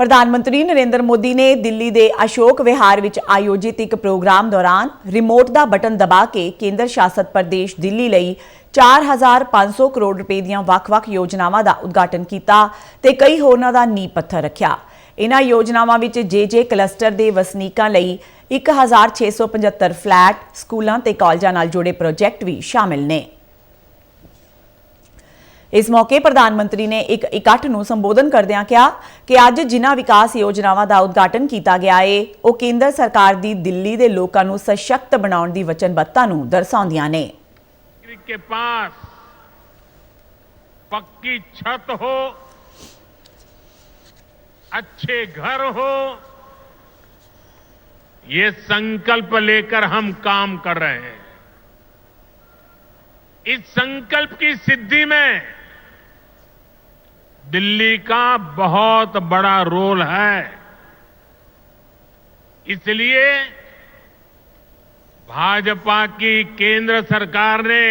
ਪ੍ਰਧਾਨ ਮੰਤਰੀ ਨਰਿੰਦਰ ਮੋਦੀ ਨੇ ਦਿੱਲੀ ਦੇ ਅਸ਼ੋਕ ਵਿਹਾਰ ਵਿੱਚ ਆਯੋਜਿਤ ਇੱਕ ਪ੍ਰੋਗਰਾਮ ਦੌਰਾਨ ਰਿਮੋਟ ਦਾ ਬਟਨ ਦਬਾ ਕੇ ਕੇਂਦਰ ਸ਼ਾਸਤ ਪ੍ਰਦੇਸ਼ ਦਿੱਲੀ ਲਈ 4500 ਕਰੋੜ ਰੁਪਏ ਦੀਆਂ ਵੱਖ-ਵੱਖ ਯੋਜਨਾਵਾਂ ਦਾ ਉਦਘਾਟਨ ਕੀਤਾ ਤੇ ਕਈ ਹੋਰਨਾਂ ਦਾ ਨੀਂਹ ਪੱਥਰ ਰੱਖਿਆ। ਇਨ੍ਹਾਂ ਯੋਜਨਾਵਾਂ ਵਿੱਚ ਜੇ-ਜੇ ਕਲਸਟਰ ਦੇ ਵਸਨੀਕਾਂ ਲਈ 1675 ਫਲੈਟ, ਸਕੂਲਾਂ ਤੇ ਕਾਲਜਾਂ ਨਾਲ ਜੁੜੇ ਪ੍ਰੋਜੈਕਟ ਵੀ ਸ਼ਾਮਿਲ ਨੇ। ਇਸ ਮੌਕੇ ਪ੍ਰਧਾਨ ਮੰਤਰੀ ਨੇ ਇੱਕ ਇਕੱਠ ਨੂੰ ਸੰਬੋਧਨ ਕਰਦਿਆਂ ਕਿਹਾ ਕਿ ਅੱਜ ਜਿਨ੍ਹਾਂ ਵਿਕਾਸ ਯੋਜਨਾਵਾਂ ਦਾ ਉਦਘਾਟਨ ਕੀਤਾ ਗਿਆ ਏ ਉਹ ਕੇਂਦਰ ਸਰਕਾਰ ਦੀ ਦਿੱਲੀ ਦੇ ਲੋਕਾਂ ਨੂੰ ਸਸ਼ਕਤ ਬਣਾਉਣ ਦੀ ਵਚਨਬੱਧਤਾ ਨੂੰ ਦਰਸਾਉਂਦੀਆਂ ਨੇ नागरिक के पास पक्की छत हो अच्छे घर हो ये संकल्प लेकर हम काम कर रहे हैं इस संकल्प की सिद्धि में दिल्ली का बहुत बड़ा रोल है। इसलिए भाजपा की केंद्र सरकार ने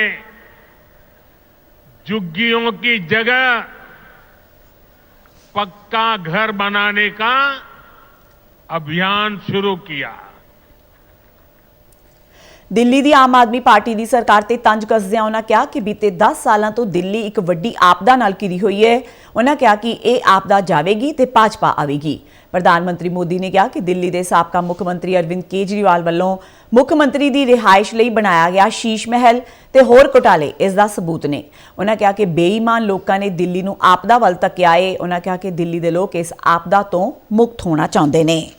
झुग्गियों की जगह पक्का घर बनाने का अभियान शुरू किया। ਦਿੱਲੀ ਦੀ ਆਮ ਆਦਮੀ ਪਾਰਟੀ ਦੀ ਸਰਕਾਰ ਤੇ ਤੰਜ ਕੱਸਦਿਆਂ ਉਹਨਾਂ ਕਿਹਾ ਕਿ ਬੀਤੇ 10 ਸਾਲਾਂ ਤੋਂ ਦਿੱਲੀ ਇੱਕ ਵੱਡੀ ਆਪਦਾ ਨਾਲ ਘਿਰੀ ਹੋਈ ਹੈ। ਉਹਨਾਂ ਕਿਹਾ ਕਿ ਇਹ ਆਪਦਾ ਜਾਵੇਗੀ ਤੇ ਭਾਜਪਾ ਆਵੇਗੀ। ਪ੍ਰਧਾਨ ਮੰਤਰੀ ਮੋਦੀ ਨੇ ਕਿਹਾ ਕਿ ਦਿੱਲੀ ਦੇ ਸਾਬਕਾ ਮੁੱਖ ਮੰਤਰੀ ਅਰਵਿੰਦ ਕੇਜਰੀਵਾਲ ਵੱਲੋਂ ਮੁੱਖ ਮੰਤਰੀ ਦੀ ਰਿਹਾਇਸ਼ ਲਈ ਬਣਾਇਆ ਗਿਆ ਸ਼ੀਸ਼ ਮਹਿਲ ਤੇ ਹੋਰ ਘੁਟਾਲੇ ਇਸ ਦਾ ਸਬੂਤ ਨੇ। ਉਹਨਾਂ ਕਿਹਾ ਕਿ ਬੇਈਮਾਨ ਲੋਕਾਂ ਨੇ ਦਿੱਲੀ ਨੂੰ ਆਪਦਾ ਵੱਲ ਤੱਕਿਆ ਏ। ਉਹਨਾਂ ਕਿਹਾ ਕਿ ਦਿੱਲੀ ਦੇ ਲੋਕ ਇਸ ਆਪਦਾ ਤੋਂ ਮੁਕਤ ਹੋਣਾ ਚਾਹੁੰਦੇ ਨੇ।